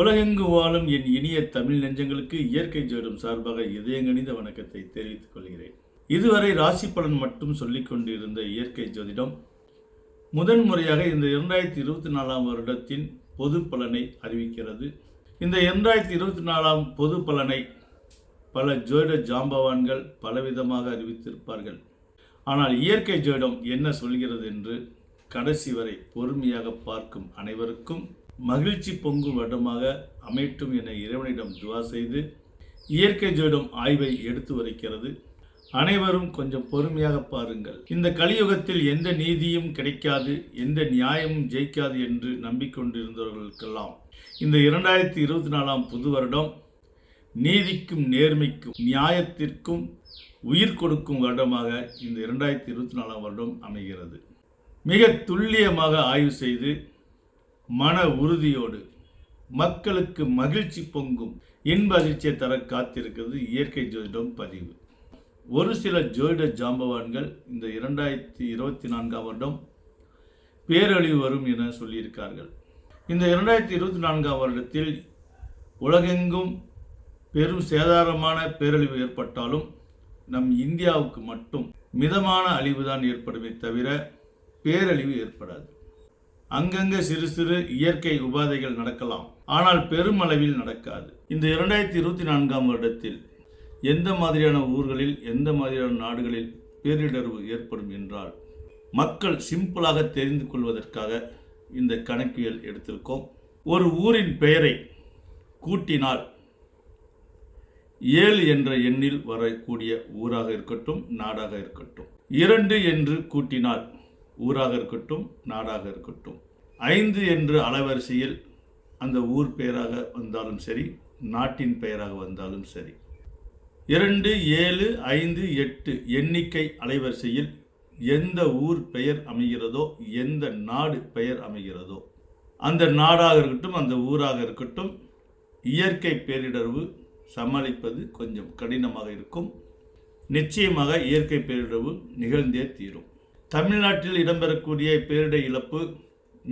உலகெங்கு வாழும் என் இனிய தமிழ் நெஞ்சங்களுக்கு இயற்கை ஜோடம் சார்பாக இதயங்கணிந்த வணக்கத்தை தெரிவித்துக் கொள்கிறேன். இதுவரை ராசி பலன் மட்டும் சொல்லிக் கொண்டிருந்த இயற்கை ஜோதிடம் முதன் முறையாக இந்த இரண்டாயிரத்தி இருபத்தி நாலாம் வருடத்தின் பொது பலனை அறிவிக்கிறது. இந்த இரண்டாயிரத்தி இருபத்தி நாலாம் பொது பலனை பல ஜோதிட ஜாம்பவான்கள் பலவிதமாக அறிவித்திருப்பார்கள். ஆனால் இயற்கை ஜோடம் என்ன சொல்கிறது என்று கடைசி வரை பொறுமையாக பார்க்கும் அனைவருக்கும் மகிழ்ச்சி பொங்கும் வருடமாக அமையட்டும் என இறைவனிடம் துவா செய்து இயற்கை ஜோடம் ஆய்வை எடுத்து வருகிறது. அனைவரும் கொஞ்சம் பொறுமையாக பாருங்கள். இந்த கலியுகத்தில் எந்த நீதியும் கிடைக்காது எந்த நியாயமும் ஜெயிக்காது என்று நம்பிக்கொண்டிருந்தவர்களுக்கெல்லாம் இந்த இரண்டாயிரத்தி இருபத்தி நாலாம் புது வருடம் நீதிக்கும் நேர்மைக்கும் நியாயத்திற்கும் உயிர் கொடுக்கும் வருடமாக இந்த இரண்டாயிரத்தி இருபத்தி நாலாம் வருடம் அமைகிறது. மிக துல்லியமாக ஆய்வு செய்து மன உறுதியோடு மக்களுக்கு மகிழ்ச்சி பொங்கும் இன்ப அதிர்ச்சியை தர காத்திருக்கிறது இயற்கை ஜோதிடம் பதிவு. ஒரு சில ஜோதிட ஜாம்பவான்கள் இந்த இரண்டாயிரத்தி இருபத்தி நான்காம் வருடம் பேரழிவு வரும் என சொல்லியிருக்கார்கள். இந்த இரண்டாயிரத்தி இருபத்தி நான்காம் வருடத்தில் உலகெங்கும் பெரும் சேதாரமான பேரழிவு ஏற்பட்டாலும் நம் இந்தியாவுக்கு மட்டும் மிதமான அழிவுதான் ஏற்படுமே தவிர பேரழிவு ஏற்படாது. அங்கங்க சிறு சிறு இயற்கை உபாதைகள் நடக்கலாம். ஆனால் பெருமளவில் நடக்காது. இந்த இரண்டாயிரத்தி இருபத்தி நான்காம் வருடத்தில் எந்த மாதிரியான ஊர்களில் எந்த மாதிரியான நாடுகளில் பேரிடர்வு ஏற்படும் என்றால் மக்கள் சிம்பிளாக தெரிந்து கொள்வதற்காக இந்த கணக்கியல் எடுத்திருக்கோம். ஒரு ஊரின் பெயரை கூட்டினால் ஏழு என்ற எண்ணில் வரக்கூடிய ஊராக இருக்கட்டும் நாடாக இருக்கட்டும். இரண்டு என்று கூட்டினால் ஊராக இருக்கட்டும் நாடாக இருக்கட்டும். ஐந்து என்று அலைவரிசையில் அந்த ஊர் பெயராக வந்தாலும் சரி நாட்டின் பெயராக வந்தாலும் சரி. இரண்டு ஏழு ஐந்து எட்டு எண்ணிக்கை அலைவரிசையில் எந்த ஊர் பெயர் அமைகிறதோ எந்த நாடு பெயர் அமைகிறதோ அந்த நாடாக இருக்கட்டும் அந்த ஊராக இருக்கட்டும் இயற்கை பேரிடர்வு சமாளிப்பது கொஞ்சம் கடினமாக இருக்கும். நிச்சயமாக இயற்கை பேரிடர்வு நிகழ்ந்தே தீரும். தமிழ்நாட்டில் இடம்பெறக்கூடிய பேரிடர் இழப்பு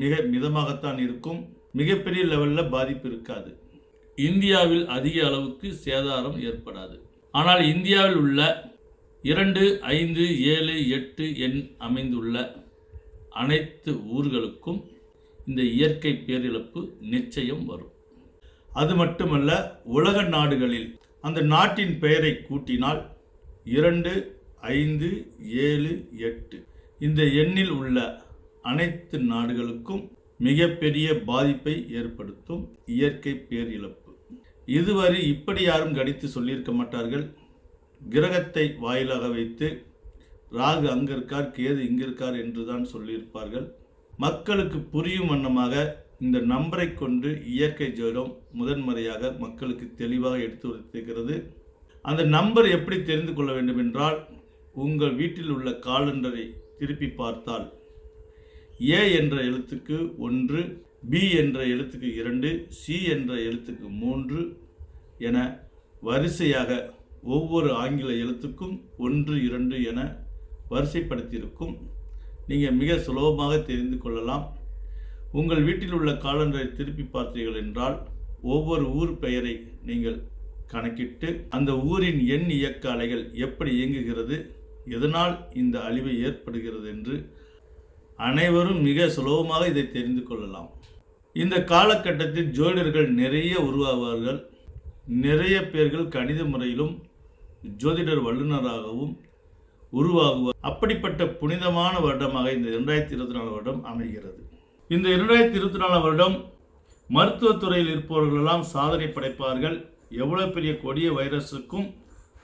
மிக மிதமாகத்தான் இருக்கும். மிகப்பெரிய லெவலில் பாதிப்பு இருக்காது. இந்தியாவில் அதிக அளவுக்கு சேதாரம் ஏற்படாது. ஆனால் இந்தியாவில் உள்ள இரண்டு ஐந்து ஏழு எட்டு எண் அமைந்துள்ள அனைத்து ஊர்களுக்கும் இந்த இயற்கை பேரிழப்பு நிச்சயம் வரும். அது மட்டுமல்ல உலக நாடுகளில் அந்த நாட்டின் பெயரை கூட்டினால் இரண்டு ஐந்து ஏழு எட்டு இந்த எண்ணில் உள்ள அனைத்து நாடுகளுக்கும் மிகப்பெரிய பாதிப்பை ஏற்படுத்தும் இயற்கை பேரிழப்பு. இதுவரை இப்படி யாரும் கணித்து சொல்லியிருக்க மாட்டார்கள். கிரகத்தை வாயிலாக வைத்து ராகு அங்க இருக்கார் கேது இங்கே இருக்கார் என்றுதான் சொல்லியிருப்பார்கள். மக்களுக்கு புரியும் வண்ணமாக இந்த நம்பரை கொண்டு இயற்கை ஜோதிடம் முதன்முறையாக மக்களுக்கு தெளிவாக எடுத்து வைத்திருக்கிறது அந்த நம்பர் எப்படி தெரிந்து கொள்ள வேண்டும் என்றால் உங்கள் வீட்டில் உள்ள காலண்டரை திருப்பி பார்த்தால் ஏ என்ற எழுத்துக்கு ஒன்று பி என்ற எழுத்துக்கு இரண்டு சி என்ற எழுத்துக்கு மூன்று என வரிசையாக ஒவ்வொரு ஆங்கில எழுத்துக்கும் ஒன்று இரண்டு என வரிசைப்படுத்தியிருக்கும். நீங்கள் மிக சுலபமாக தெரிந்து கொள்ளலாம். உங்கள் வீட்டில் உள்ள காலண்டரை திருப்பி பார்த்தீர்கள் என்றால் ஒவ்வொரு ஊர் பெயரை நீங்கள் கணக்கிட்டு அந்த ஊரின் எண் இயக்க அலைகள் எப்படி இயங்குகிறது எதனால் இந்த அழிவு ஏற்படுகிறது என்று அனைவரும் மிக சுலபமாக இதை தெரிந்து கொள்ளலாம். இந்த காலகட்டத்தில் ஜோதிடர்கள் நிறைய உருவாவார்கள். நிறைய பேர்கள் கணித முறையிலும் ஜோதிடர் வல்லுநராகவும் உருவாகுவார். அப்படிப்பட்ட புனிதமான வருடமாக இந்த இரண்டாயிரத்தி இருபத்தி நாலு வருடம் அமைகிறது. இந்த இரண்டாயிரத்தி இருபத்தி நாலு வருடம் மருத்துவத்துறையில் இருப்பவர்களெல்லாம் சாதனை படைப்பார்கள். எவ்வளோ பெரிய கொடிய வைரஸுக்கும்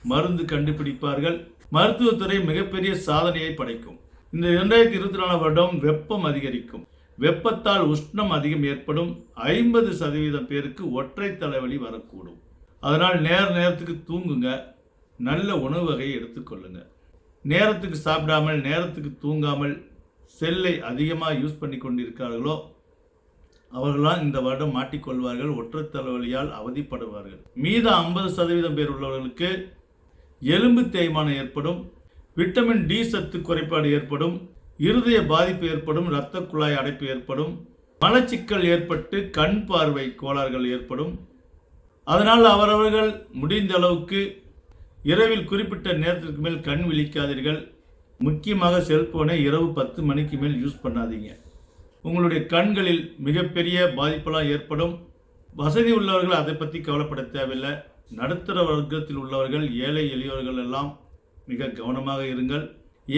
மருந்து கண்டுபிடிப்பார்கள். மருத்துவத்துறை மிகப்பெரிய சாதனையை படைக்கும். இந்த இரண்டாயிரத்தி இருபத்தி நாலாம் வருடம் வெப்பம் அதிகரிக்கும். வெப்பத்தால் உஷ்ணம் அதிகம் ஏற்படும். ஐம்பது சதவீதம் பேருக்கு ஒற்றை தலைவலி வரக்கூடும். அதனால் நேர நேரத்துக்கு தூங்குங்க. நல்ல உணவு வகையை எடுத்துக்கொள்ளுங்க நேரத்துக்கு சாப்பிடாமல் நேரத்துக்கு தூங்காமல் செல்லை அதிகமாக யூஸ் பண்ணி கொண்டிருக்கிறார்களோ அவர்களால் இந்த வருடம் மாட்டிக்கொள்வார்கள். ஒற்றை தலைவலியால் அவதிப்படுவார்கள். மீத ஐம்பது சதவீதம் பேர் உள்ளவர்களுக்கு எலும்பு தேய்மானம் ஏற்படும் விட்டமின் டி சத்து குறைபாடு ஏற்படும் இருதய பாதிப்பு ஏற்படும் இரத்த குழாய் அடைப்பு ஏற்படும் மலச்சிக்கல் ஏற்பட்டு கண் பார்வை கோளாறுகள் ஏற்படும். அதனால் அவரவர்கள் முடிந்த அளவுக்கு இரவில் குறிப்பிட்ட நேரத்திற்கு மேல் கண் விழிக்காதீர்கள். முக்கியமாக செல்போனை இரவு பத்து மணிக்கு மேல் யூஸ் பண்ணாதீங்க. உங்களுடைய கண்களில் மிகப்பெரிய பாதிப்பெல்லாம் ஏற்படும். வசதி உள்ளவர்கள் அதை பற்றி கவலைப்பட தேவையில்லை. நடுத்தர வர்க்கத்தில் உள்ளவர்கள் ஏழை எளியவர்கள் எல்லாம் மிக கவனமாக இருங்கள்.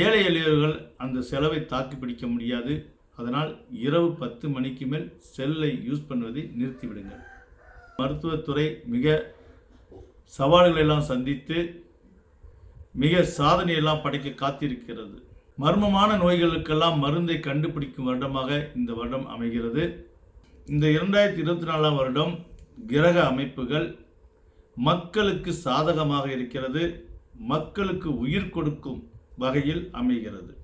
ஏழை எளியவர்கள் அந்த செலவை தாக்கு பிடிக்க முடியாது. அதனால் இரவு பத்து மணிக்கு மேல் செல்லை யூஸ் பண்ணுவதை நிறுத்திவிடுங்கள். மருத்துவத்துறை மிக சவால்களை எல்லாம் சந்தித்து மிக சாதனையெல்லாம் படைக்க காத்திருக்கிறது. மர்மமான நோய்களுக்கெல்லாம் மருந்தை கண்டுபிடிக்கும் வருடமாக இந்த வருடம் அமைகிறது. இந்த இரண்டாயிரத்தி இருபத்தி நாலாம் வருடம் கிரக அமைப்புகள் மக்களுக்கு சாதகமாக இருக்கிறது மக்களுக்கு உயிர் கொடுக்கும் வகையில் அமைகிறது.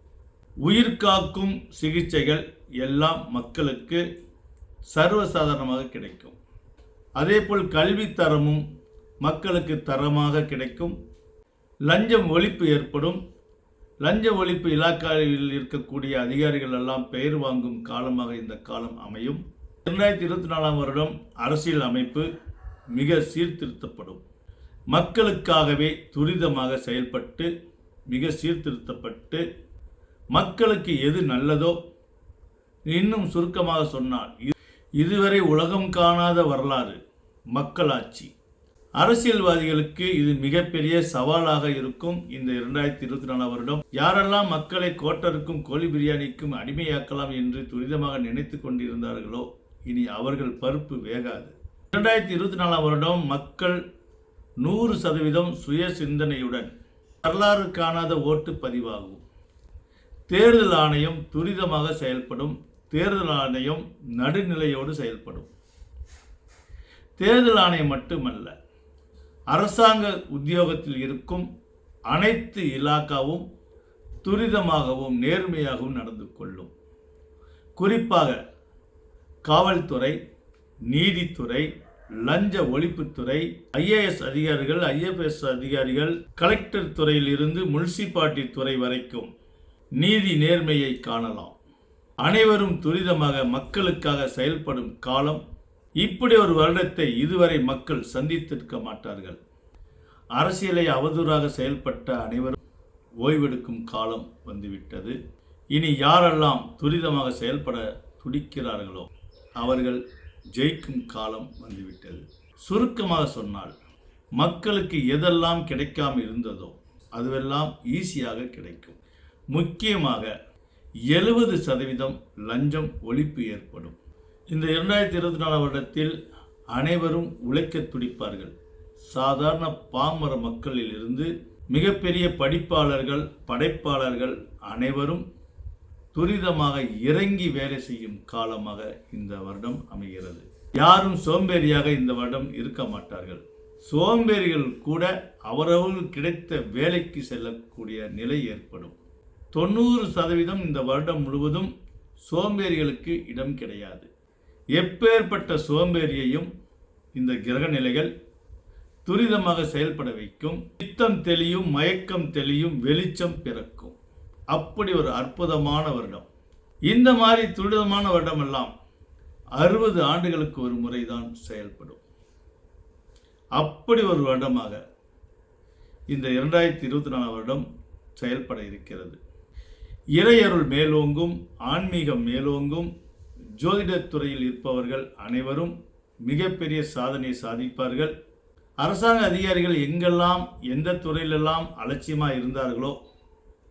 உயிர் காக்கும் சிகிச்சைகள் எல்லாம் மக்களுக்கு சர்வசாதாரணமாக கிடைக்கும். அதேபோல் கல்வி தரமும் மக்களுக்கு தரமாக கிடைக்கும். லஞ்சம் ஒழிப்பு ஏற்படும். லஞ்ச ஒழிப்பு இலாக்காவில் இருக்கக்கூடிய அதிகாரிகள் எல்லாம் பெயர் வாங்கும் காலமாக இந்த காலம் அமையும். இரண்டாயிரத்தி இருபத்தி நாலாம் வருடம் அரசியல் அமைப்பு. மிக சீர்திருத்தப்படும். மக்களுக்காகவே துரிதமாக செயல்பட்டு மிக சீர்திருத்தப்பட்டு மக்களுக்கு எது நல்லதோ இன்னும் சுருக்கமாக சொன்னால் இதுவரை உலகம் காணாத வரலாறு மக்களாட்சி. அரசியல்வாதிகளுக்கு இது மிகப்பெரிய சவாலாக இருக்கும். இந்த இரண்டாயிரத்தி இருபத்தி நாலாம் வருடம் யாரெல்லாம் மக்களை கோட்டருக்கும் கோழி பிரியாணிக்கும் அடிமையாக்கலாம் என்று துரிதமாக நினைத்து கொண்டிருந்தார்களோ இனி அவர்கள் பருப்பு வேகாது. இரண்டாயிரத்தி இருபத்தி நாலாம் வருடம் மக்கள் நூறு சதவீதம் சுய சிந்தனையுடன் வரலாறு காணாத ஓட்டு பதிவாகும். தேர்தல் ஆணையம் துரிதமாக செயல்படும். தேர்தல் ஆணையம் நடுநிலையோடு செயல்படும். தேர்தல் ஆணையம் மட்டுமல்ல அரசாங்க உத்தியோகத்தில் இருக்கும் அனைத்து இலாக்காவும் துரிதமாகவும் நேர்மையாகவும் நடந்து கொள்ளும். குறிப்பாக காவல்துறை நீதித்துறை லஞ்ச ஒழிப்புத்துறை ஐஏஎஸ் அதிகாரிகள் ஐஎஃப்எஸ் அதிகாரிகள் கலெக்டர் துறையில் இருந்து முனிசிபாலிட்டி துறை வரைக்கும் நீதி நேர்மையை காணலாம். அனைவரும் துரிதமாக மக்களுக்காக செயல்படும் காலம். இப்படி ஒரு வருடத்தை இதுவரை மக்கள் சந்தித்திருக்க மாட்டார்கள். அரசியலை அவதூறாக செயல்பட்ட அனைவரும் ஓய்வெடுக்கும் காலம் வந்துவிட்டது. இனி யாரெல்லாம் துரிதமாக செயல்பட துடிக்கிறார்களோ அவர்கள் ஜெயிக்கும் காலம் வந்துவிட்டது. சுருக்கமாக சொன்னால் மக்களுக்கு எதெல்லாம் கிடைக்காம இருந்ததோ அதுவெல்லாம் ஈஸியாக கிடைக்கும். முக்கியமாக எழுபது சதவீதம் லஞ்சம் ஒழிப்பு ஏற்படும். இந்த இரண்டாயிரத்தி இருபத்தி நாலாம் வருடத்தில் அனைவரும் உழைக்க துடிப்பார்கள். சாதாரண பாமர மக்களில் இருந்து மிகப்பெரிய படிப்பாளர்கள் படைப்பாளர்கள் அனைவரும் துரிதமாக இறங்கி வேலை செய்யும் காலமாக இந்த வருடம் அமைகிறது. யாரும் சோம்பேறியாக இந்த வருடம் இருக்க மாட்டார்கள். சோம்பேறிகள் கூட அவரவர்கள் கிடைத்த வேலைக்கு செல்லக்கூடிய நிலை ஏற்படும். தொண்ணூறு சதவீதம் இந்த வருடம் முழுவதும் சோம்பேறிகளுக்கு இடம் கிடையாது. எப்பேற்பட்ட சோம்பேறியையும் இந்த கிரக நிலைகள் துரிதமாக செயல்பட வைக்கும். சித்தம் தெளியும் மயக்கம் தெளியும் வெளிச்சம் பிறக்கும். அப்படி ஒரு அற்புதமான வருடம். இந்த மாதிரி துரிதமான வருடம் எல்லாம் அறுபது ஆண்டுகளுக்கு ஒரு முறைதான் செயல்படும். அப்படி ஒரு வருடமாக இந்த இரண்டாயிரத்தி இருபத்தி நாலாம் வருடம் செயல்பட இருக்கிறது. இறையருள் மேலோங்கும் ஆன்மீகம் மேலோங்கும் ஜோதிடத் துறையில் இருப்பவர்கள் அனைவரும் மிகப்பெரிய சாதனை சாதிப்பார்கள். அரசாங்க அதிகாரிகள் எங்கெல்லாம் எந்த துறையிலெல்லாம் அலட்சியமாக இருந்தார்களோ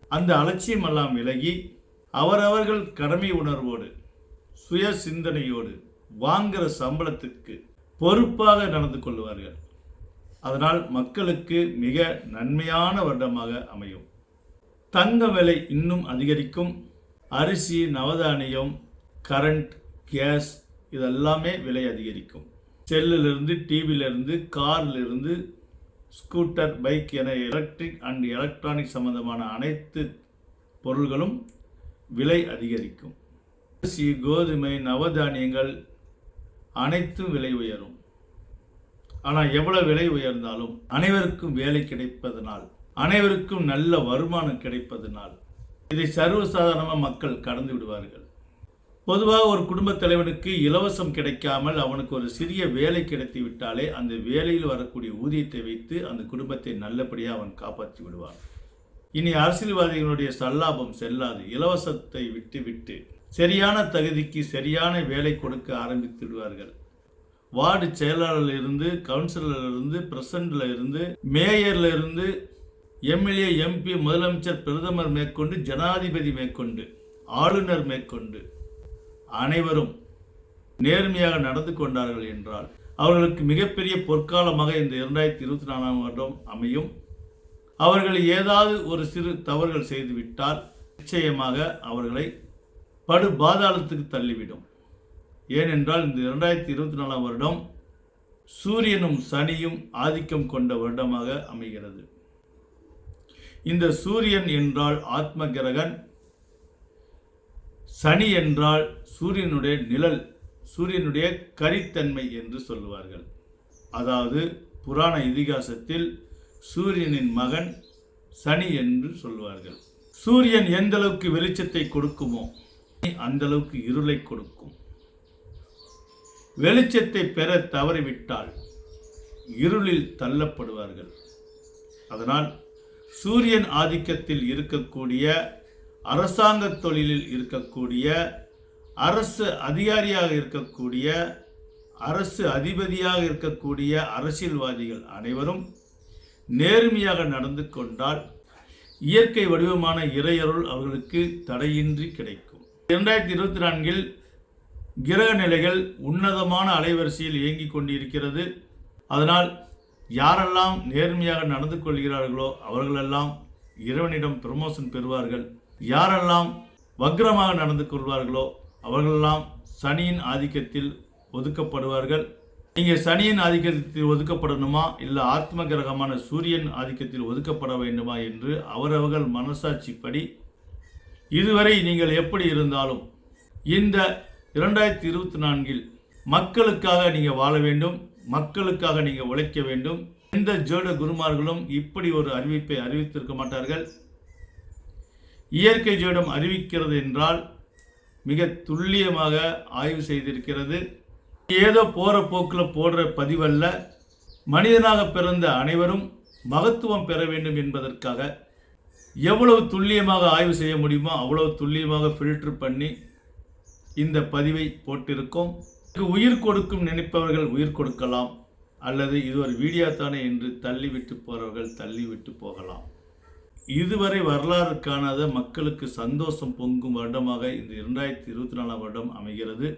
அந்த அலட்சியமெல்லாம் விலகி அவரவர்கள் கடமை உணர்வோடு சுய சிந்தனையோடு வாங்குகிற சம்பளத்துக்கு பொறுப்பாக நடந்து கொள்வார்கள் அதனால் மக்களுக்கு மிக நன்மையான வருடமாக அமையும். தங்க விலை இன்னும் அதிகரிக்கும். அரிசி நவதானியம் கரண்ட் கேஸ் இதெல்லாமே விலை அதிகரிக்கும். செல்லிலிருந்து டிவியிலிருந்து கார்லேருந்து ஸ்கூட்டர் பைக் என எலக்ட்ரிக் அண்ட் எலக்ட்ரானிக் சம்பந்தமான அனைத்து பொருள்களும் விலை அதிகரிக்கும். அரிசி கோதுமை நவதானியங்கள் அனைத்தும் விலை உயரும். ஆனால் எவ்வளவு விலை உயர்ந்தாலும் அனைவருக்கும் வேலை கிடைப்பதனால் அனைவருக்கும் நல்ல வருமானம் கிடைப்பதனால் இதை சர்வசாதாரணமாக மக்கள் கடந்து விடுவார்கள். பொதுவாக ஒரு குடும்பத் தலைவனுக்கு இலவசம் கிடைக்காமல் அவனுக்கு ஒரு சிறிய வேலை கிடைத்து விட்டாலே அந்த வேலையில் வரக்கூடிய ஊதியத்தை வைத்து அந்த குடும்பத்தை நல்லபடியாக அவன் காப்பாற்றி விடுவான். இனி அரசியல்வாதிகளுடைய சல்லாபம் செல்லாது. இலவசத்தை விட்டு விட்டு சரியான தகுதிக்கு சரியான வேலை கொடுக்க ஆரம்பித்து விடுவார்கள். வார்டு செயலாளர்ல இருந்து கவுன்சிலர்ல இருந்து பிரசிடண்ட்ல இருந்து மேயர்ல இருந்து எம்எல்ஏ எம்பி முதலமைச்சர் பிரதமர் மேற்கொண்டு ஜனாதிபதி மேற்கொண்டு ஆளுநர் மேற்கொண்டு அனைவரும் நேர்மையாக நடந்து கொண்டார்கள் என்றால் அவர்களுக்கு மிகப்பெரிய பொற்காலமாக இந்த இரண்டாயிரத்தி இருபத்தி நாலாம் வருடம் அமையும். அவர்கள் ஏதாவது ஒரு சிறு தவறுகள் செய்துவிட்டால் நிச்சயமாக அவர்களை படு பாதாளத்துக்கு தள்ளிவிடும். ஏனென்றால் இந்த இரண்டாயிரத்தி இருபத்தி நாலாம் வருடம் சூரியனும் சனியும் ஆதிக்கம் கொண்ட வருடமாக அமைகிறது. இந்த சூரியன் என்றால் ஆத்ம கிரகன் சனி என்றால் சூரியனுடைய நிழல் சூரியனுடைய கரித்தன்மை என்று சொல்லுவார்கள். அதாவது புராண இதிகாசத்தில் சூரியனின் மகன் சனி என்று சொல்வார்கள் சூரியன் எந்த அளவுக்கு வெளிச்சத்தை கொடுக்குமோ அந்த அளவுக்கு இருளை கொடுக்கும். வெளிச்சத்தை பெற தவறிவிட்டால் இருளில் தள்ளப்படுவார்கள். அதனால் சூரியன் ஆதிக்கத்தில் இருக்கக்கூடிய அரசாங்க தொழிலில் இருக்கக்கூடிய அரசு அதிகாரியாக இருக்கக்கூடிய அரசு அதிபதியாக இருக்கக்கூடிய அரசியல்வாதிகள் அனைவரும் நேர்மையாக நடந்து கொண்டால் இயற்கை வடிவமான இறையருள் அவர்களுக்கு தடையின்றி கிடைக்கும். இரண்டாயிரத்தி இருபத்தி நான்கில் கிரக நிலைகள் உன்னதமான அலைவரிசையில் இயங்கிக் கொண்டிருக்கிறது. அதனால் யாரெல்லாம் நேர்மையாக நடந்து கொள்கிறார்களோ அவர்களெல்லாம் இறைவனிடம் ப்ரமோஷன் பெறுவார்கள். யாரெல்லாம் வக்ரமாக நடந்து கொள்வார்களோ அவர்களெல்லாம் சனியின் ஆதிக்கத்தில் ஒதுக்கப்படுவார்கள். நீங்கள் சனியின் ஆதிக்கத்தில் ஒதுக்கப்படணுமா? இல்லை ஆத்ம கிரகமான சூரியன் ஆதிக்கத்தில் ஒதுக்கப்பட வேண்டுமா என்று அவரவர்கள் மனசாட்சிப்படி இதுவரை நீங்கள் எப்படி இருந்தாலும் இந்த இரண்டாயிரத்தி இருபத்தி நான்கில் மக்களுக்காக நீங்கள் வாழ வேண்டும் மக்களுக்காக நீங்கள் உழைக்க வேண்டும். எந்த ஜோட குருமார்களும் இப்படி ஒரு அறிவிப்பை அறிவித்திருக்க மாட்டார்கள். இயற்கை ஜோடம் அறிவிக்கிறது என்றால் மிக துல்லியமாக ஆய்வு செய்திருக்கிறது. ஏதோ போகிற போக்கில் போடுற பதிவல்ல மனிதனாக பிறந்த அனைவரும் மகத்துவம் பெற வேண்டும் என்பதற்காக எவ்வளவு துல்லியமாக ஆய்வு செய்ய முடியுமோ அவ்வளவு துல்லியமாக ஃபில்டர் பண்ணி இந்த பதிவை போட்டிருக்கோம். உயிர் கொடுக்கும் நினைப்பவர்கள் உயிர் கொடுக்கலாம். அல்லது இது ஒரு வீடியோ தானே என்று தள்ளிவிட்டு போகிறவர்கள் தள்ளிவிட்டு போகலாம். இதுவரை வரலாறு காணாத மக்களுக்கு சந்தோஷம் பொங்கும் வருடமாக இந்த இரண்டாயிரத்தி இருபத்தி நாலாம் வருடம் அமைகிறது.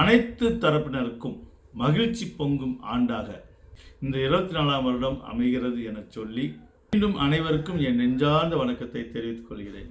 அனைத்து தரப்பினருக்கும் மகிழ்ச்சி பொங்கும் ஆண்டாக இந்த இருபத்தி நாலாம் வருடம் அமைகிறது என சொல்லி மீண்டும் அனைவருக்கும் என் நெஞ்சார்ந்த வணக்கத்தை தெரிவித்துக் கொள்கிறேன்.